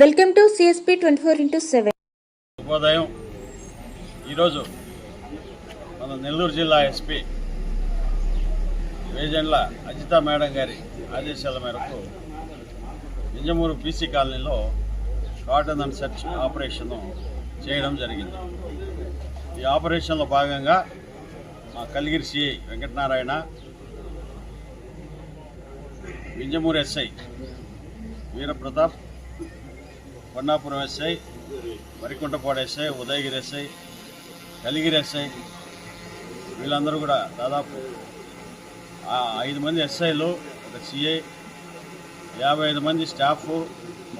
Welcome to CSP twenty four into seven. శుభోదయం ఈరోజు మన నెల్లూరు జిల్లా ఎస్పీ వేజెండ్ల అజిత మేడం గారి ఆదేశాల మేరకు నిజమూరు బీసీ కాలనీలో కాటన్ అండ్ సెర్చ్ ఆపరేషన్ చేయడం జరిగింది. ఈ ఆపరేషన్లో భాగంగా మా Kaligiri CI Venkatanarayana Vinjamuru SI Veerapratap Konnapuram SI Varikuntapadu SI Udayagiri SI Kaligiri SI వీళ్ళందరూ కూడా దాదాపు ఐదు మంది ఎస్ఐలు ఒక సిఐ యాభై ఐదు మంది స్టాఫ్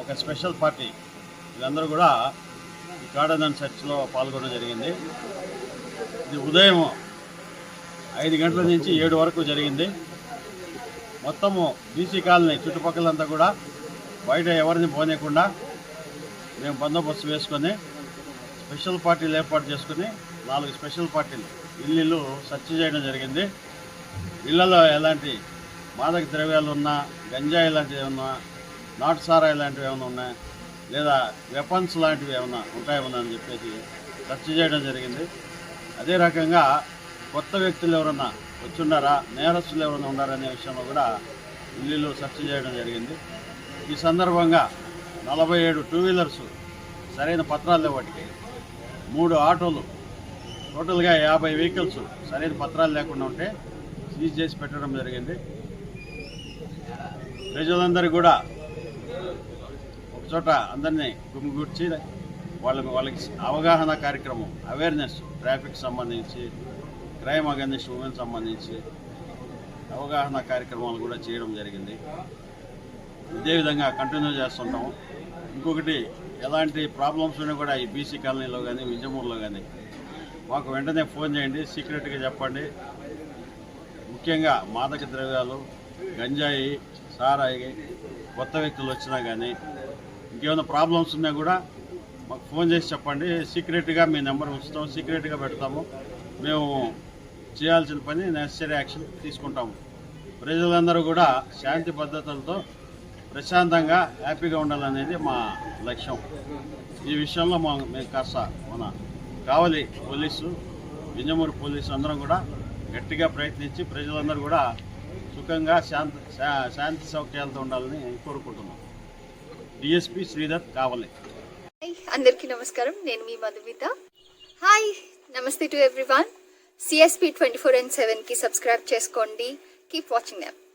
ఒక స్పెషల్ పార్టీ. వీళ్ళందరూ కూడా ఈ కాడదన్ చర్చ్లో పాల్గొనడం జరిగింది. ఇది ఉదయం ఐదు గంటల నుంచి ఏడు వరకు జరిగింది. మొత్తము బీసీ కాలనీ చుట్టుపక్కలంతా కూడా బయట ఎవరిని పోనీయకుండా మేము బందోబస్తు వేసుకొని స్పెషల్ పార్టీలు ఏర్పాటు చేసుకుని నాలుగు స్పెషల్ పార్టీలు ఇల్లు సర్చ్ చేయడం జరిగింది. ఇళ్ళలో ఎలాంటి మాదక ద్రవ్యాలు ఉన్నా గంజాయి లాంటివి ఏమన్నా నాటు సారా ఇలాంటివి ఏమైనా ఉన్నాయి లేదా వెపన్స్ లాంటివి ఏమైనా ఉంటాయేమన్నా అని చెప్పేసి సెర్చ్ చేయడం జరిగింది. అదే రకంగా కొత్త వ్యక్తులు ఎవరన్నా వచ్చిండారా నేరస్తులు ఎవరైనా ఉన్నారనే విషయంలో కూడా ఇల్లు సెర్చ్ చేయడం జరిగింది. ఈ సందర్భంగా నలభై ఏడు టూ వీలర్స్ సరైన పత్రాలు లేవు వాటికి. మూడు ఆటోలు. టోటల్గా యాభై వెహికల్స్ సరైన పత్రాలు లేకుండా ఉంటే సీజ్ చేసి పెట్టడం జరిగింది. ప్రజలందరూ కూడా ఒకచోట అందరినీ గుమిగూర్చి వాళ్ళ వాళ్ళకి అవగాహన కార్యక్రమం అవేర్నెస్ ట్రాఫిక్ సంబంధించి క్రైమ్ అగెన్స్ట్ ఉమెన్ సంబంధించి అవగాహన కార్యక్రమాలు కూడా చేయడం జరిగింది. ఇదే విధంగా కంటిన్యూ చేస్తుంటాము ఇంకొకటి ఎలాంటి ప్రాబ్లమ్స్ ఉన్నా కూడా ఈ బీసీ కాలనీలో కానీ వింజమూరులో కానీ మాకు వెంటనే ఫోన్ చేయండి సీక్రెట్గా చెప్పండి. ముఖ్యంగా మాదక ద్రవ్యాలు గంజాయి సారాయి కొత్త వ్యక్తులు వచ్చినా కానీ ఇంకేమైనా ప్రాబ్లమ్స్ ఉన్నా కూడా మాకు ఫోన్ చేసి చెప్పండి. సీక్రెట్గా మీ నెంబర్ ఉంచుతాం సీక్రెట్గా పెడతాము. మేము చేయాల్సిన పని నెసరీ యాక్షన్ తీసుకుంటాము. ప్రజలందరూ కూడా శాంతి భద్రతలతో ప్రశాంతంగా హ్యాపీగా ఉండాలనేది మా లక్ష్యం. ఈ విషయంలో మా మేము కాస్త మన కావలి పోలీసు వింజమూరు పోలీసు అందరం కూడా గట్టిగా ప్రయత్నించి ప్రజలందరూ కూడా సుఖంగా శాంతి శా- శాంతి సౌఖ్యాలతో ఉండాలని కోరుకుంటున్నాం. డిఎస్పి శ్రీధర్ కావలి. అందరికీ నమస్కారం. నేను మీ మధుమిత. హాయ్ నమస్తే to everyone. CSP twenty four and సెవెన్కి సబ్స్క్రైబ్ చేసుకోండి. Keep watching them